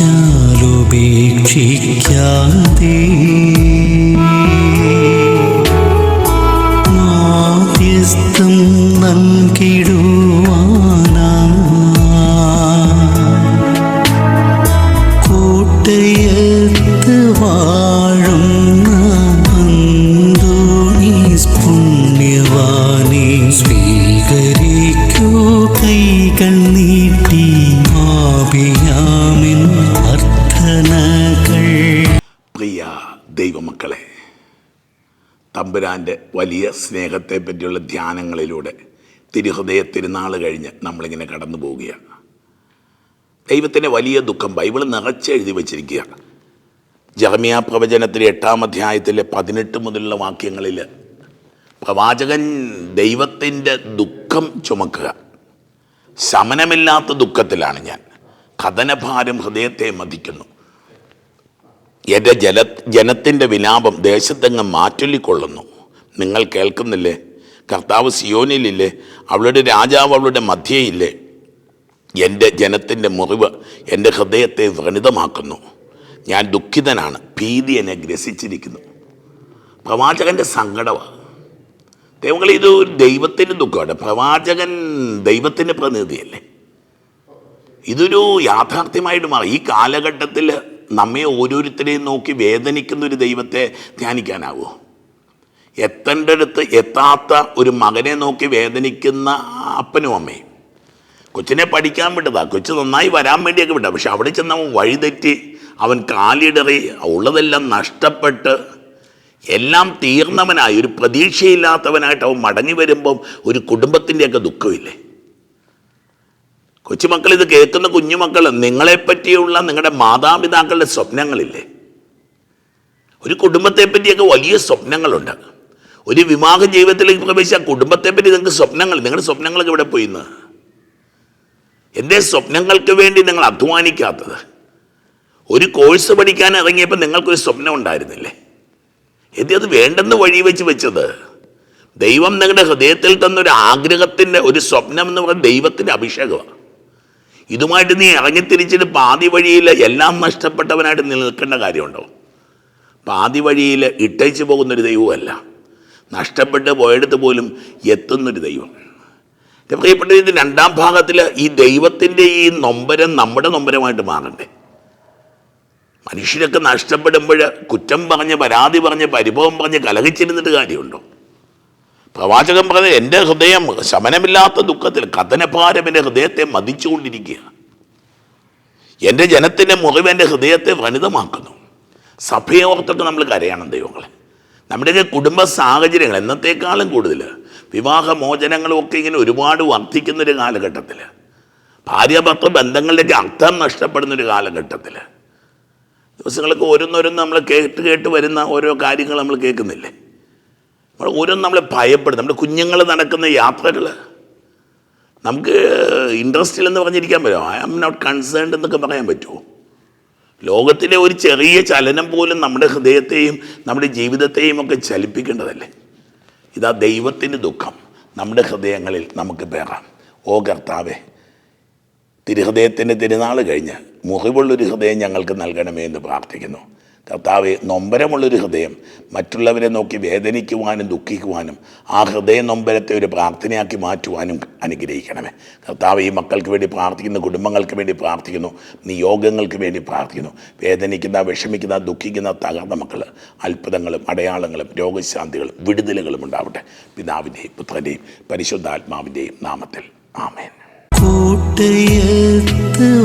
വീക്ഷിച്ചാലുപേക്ഷിക്കാതെ മാധ്യസ്ഥം നൽകിടുവാനാ തമ്പുരാന്റെ വലിയ സ്നേഹത്തെ പറ്റിയുള്ള ധ്യാനങ്ങളിലൂടെ തിരുഹൃദയ തിരുനാൾ കഴിഞ്ഞ് നമ്മളിങ്ങനെ കടന്നു പോവുകയാണ്. ദൈവത്തിന്റെ വലിയ ദുഃഖം ബൈബിൾ നിറച്ചെഴുതി വച്ചിരിക്കുകയാണ്. ജർമിയ പ്രവചനത്തിലെ എട്ടാം അധ്യായത്തിലെ പതിനെട്ട് മുതലുള്ള വാക്യങ്ങളിൽ പ്രവാചകൻ ദൈവത്തിന്റെ ദുഃഖം ചുമക്കുക. ശമനമില്ലാത്ത ദുഃഖത്തിലാണ് ഞാൻ. കഥനഭാരം ഹൃദയത്തെ മതിക്കുന്നു. എന്റെ ജല ജനത്തിന്റെ വിലാപം ദേശത്തെങ്ങ് മാറ്റൊല്ലിക്കൊള്ളുന്നു നിങ്ങൾ കേൾക്കുന്നില്ലേ? കർത്താവ് സിയോനിലില്ലേ? അവളുടെ രാജാവ് അവളുടെ മധ്യയില്ലേ? എന്റെ ജനത്തിന്റെ മുറിവ് എന്റെ ഹൃദയത്തെ വ്രണിതമാക്കുന്നു. ഞാൻ ദുഃഖിതനാണ്. ഭീതി എന്നെ ഗ്രസിച്ചിരിക്കുന്നു. പ്രവാചകന്റെ സങ്കടമാണ് ദൈവങ്ങൾ ഇത് ഒരു ദൈവത്തിന്റെ ദുഃഖമാണ്. പ്രവാചകൻ ദൈവത്തിന്റെ പ്രതിനിധിയല്ലേ? ഇതൊരു യാഥാർത്ഥ്യമായിട്ട് മാറി. ഈ കാലഘട്ടത്തിൽ നമ്മെ ഓരോരുത്തരെയും നോക്കി വേദനിക്കുന്ന ഒരു ദൈവത്തെ ധ്യാനിക്കാനാവുമോ എത്തേണ്ടടുത്ത് എത്താത്ത ഒരു മകനെ നോക്കി വേദനിക്കുന്ന അപ്പനും അമ്മയും. കൊച്ചിനെ പഠിക്കാൻ വിട്ടതാ. കൊച്ചു നന്നായി വരാൻ വേണ്ടിയൊക്കെ വിട്ട. പക്ഷെ അവിടെ ചെന്ന് അവൻ വഴിതെറ്റി അവൻ കാലിടറി ഉള്ളതെല്ലാം നഷ്ടപ്പെട്ട് എല്ലാം തീർന്നവനായി. ഒരു പ്രതീക്ഷയില്ലാത്തവനായിട്ട് അവൻ മടങ്ങി വരുമ്പം ഒരു കുടുംബത്തിന്റെയൊക്കെ ദുഃഖമില്ലേ? കൊച്ചുമക്കൾ ഇത് കേൾക്കുന്ന കുഞ്ഞുമക്കൾ നിങ്ങളെപ്പറ്റിയുള്ള നിങ്ങളുടെ മാതാപിതാക്കളുടെ സ്വപ്നങ്ങളില്ലേ? ഒരു കുടുംബത്തെ പറ്റിയൊക്കെ വലിയ സ്വപ്നങ്ങളുണ്ട്. ഒരു വിവാഹ ജീവിതത്തിലേക്ക് പ്രവേശിച്ച കുടുംബത്തെ പറ്റി നിങ്ങൾക്ക് സ്വപ്നങ്ങൾ നിങ്ങളുടെ സ്വപ്നങ്ങളൊക്കെ ഇവിടെ പോയിന്ന് എന്റെ സ്വപ്നങ്ങൾക്ക് വേണ്ടി നിങ്ങൾ അധ്വാനിക്കാത്തത്. ഒരു കോഴ്സ് പഠിക്കാൻ ഇറങ്ങിയപ്പോൾ നിങ്ങൾക്കൊരു സ്വപ്നം ഉണ്ടായിരുന്നില്ലേ? എന്തി അത് വേണ്ടെന്ന് വഴി വെച്ച് വെച്ചത്. ദൈവം നിങ്ങളുടെ ഹൃദയത്തിൽ തന്നൊരു ആഗ്രഹത്തിന്റെ ഒരു സ്വപ്നം എന്ന് പറയുന്നത് ദൈവത്തിന്റെ അഭിഷേകമാണ്. ഇതുമായിട്ട് നീ ഇറങ്ങിത്തിരിച്ചിട്ട് പാതി വഴിയിൽ എല്ലാം നഷ്ടപ്പെട്ടവനായിട്ട് നിൽക്കേണ്ട കാര്യമുണ്ടോ? പാതി വഴിയിൽ ഇട്ടയച്ചു പോകുന്നൊരു ദൈവമല്ല. നഷ്ടപ്പെട്ട് പോയെടുത്ത് പോലും എത്തുന്നൊരു ദൈവം. എന്റെ പ്രിയപ്പെട്ട ഇത് രണ്ടാം ഭാഗത്തിൽ ഈ ദൈവത്തിന്റെ ഈ നൊമ്പരം നമ്മുടെ നൊമ്പരമായിട്ട് മാറണ്ടേ? മനുഷ്യരൊക്കെ നഷ്ടപ്പെടുമ്പോൾ കുറ്റം പറഞ്ഞ് പരാതി പറഞ്ഞ് പരിഭവം പറഞ്ഞ് കലഹിച്ചിരുന്നിട്ട് കാര്യമുണ്ടോ? പ്രവാചകൻ പറഞ്ഞത് എന്റെ ഹൃദയം ശമനമില്ലാത്ത ദുഃഖത്തിൽ കഥനഭാരം എന്റെ ഹൃദയത്തെ മതിച്ചുകൊണ്ടിരിക്കുക എന്റെ ജനത്തിന്റെ മുറിവ് എന്റെ ഹൃദയത്തെ വനിതമാക്കുന്നു. സഭയെ ഓർത്തൊക്കെ നമ്മൾ കരയണം ദൈവങ്ങളെ. നമ്മുടെയൊക്കെ കുടുംബ സാഹചര്യങ്ങൾ എന്നത്തേക്കാളും കൂടുതൽ. വിവാഹമോചനങ്ങളും ഒക്കെ ഇങ്ങനെ ഒരുപാട് വർദ്ധിക്കുന്നൊരു കാലഘട്ടത്തിൽ. ഭാര്യാഭർത്തൃ ബന്ധങ്ങളിലേക്ക് അർത്ഥം നഷ്ടപ്പെടുന്നൊരു കാലഘട്ടത്തിൽ. ദിവസങ്ങളൊക്കെ ഓരോന്നോരോന്ന് നമ്മൾ കേട്ട് കേട്ട് വരുന്ന ഓരോ കാര്യങ്ങൾ നമ്മൾ കേൾക്കുന്നില്ലേ? ഓരോന്നും നമ്മളെ ഭയപ്പെടും. നമ്മുടെ കുഞ്ഞുങ്ങൾ നടക്കുന്ന യാത്രകൾ നമുക്ക് ഇൻട്രസ്റ്റ് ഇല്ലെന്ന് പറഞ്ഞിരിക്കാൻ പറ്റുമോ? ഐ ആം നോട്ട് കൺസേൺഡ് എന്നൊക്കെ പറയാൻ പറ്റുമോ? ലോകത്തിലെ ഒരു ചെറിയ ചലനം പോലും നമ്മുടെ ഹൃദയത്തെയും നമ്മുടെ ജീവിതത്തെയും ഒക്കെ ചലിപ്പിക്കേണ്ടതല്ലേ? ഇതാ ദൈവത്തിന്റെ ദുഃഖം. നമ്മുടെ ഹൃദയങ്ങളിൽ നമുക്ക് പേറാം ഓ കർത്താവേ തിരുഹൃദയത്തിന്റെ തിരുനാൾ കഴിഞ്ഞ് മുറിവുള്ളൊരു ഹൃദയം ഞങ്ങൾക്ക് നൽകണമേ എന്ന് പ്രാർത്ഥിക്കുന്നു. കർത്താവെ നൊമ്പരമുള്ളൊരു ഹൃദയം. മറ്റുള്ളവരെ നോക്കി വേദനിക്കുവാനും ദുഃഖിക്കുവാനും ആ ഹൃദയ നൊമ്പരത്തെ ഒരു പ്രാർത്ഥനയാക്കി മാറ്റുവാനും അനുഗ്രഹിക്കണമേ. കർത്താവ് ഈ മക്കൾക്ക് വേണ്ടി പ്രാർത്ഥിക്കുന്നു കുടുംബങ്ങൾക്ക് വേണ്ടി പ്രാർത്ഥിക്കുന്നു നിയോഗങ്ങൾക്ക് വേണ്ടി പ്രാർത്ഥിക്കുന്നു. വേദനിക്കുന്ന വിഷമിക്കുന്ന ദുഃഖിക്കുന്ന തകർന്ന മക്കൾ അത്ഭുതങ്ങളും അടയാളങ്ങളും രോഗശാന്തികളും വിടുതലുകളും ഉണ്ടാവട്ടെ. പിതാവിന്റെയും പുത്രന്റെയും പരിശുദ്ധാത്മാവിന്റെയും നാമത്തിൽ. ആമേൻ. കോട്ടയത്ത്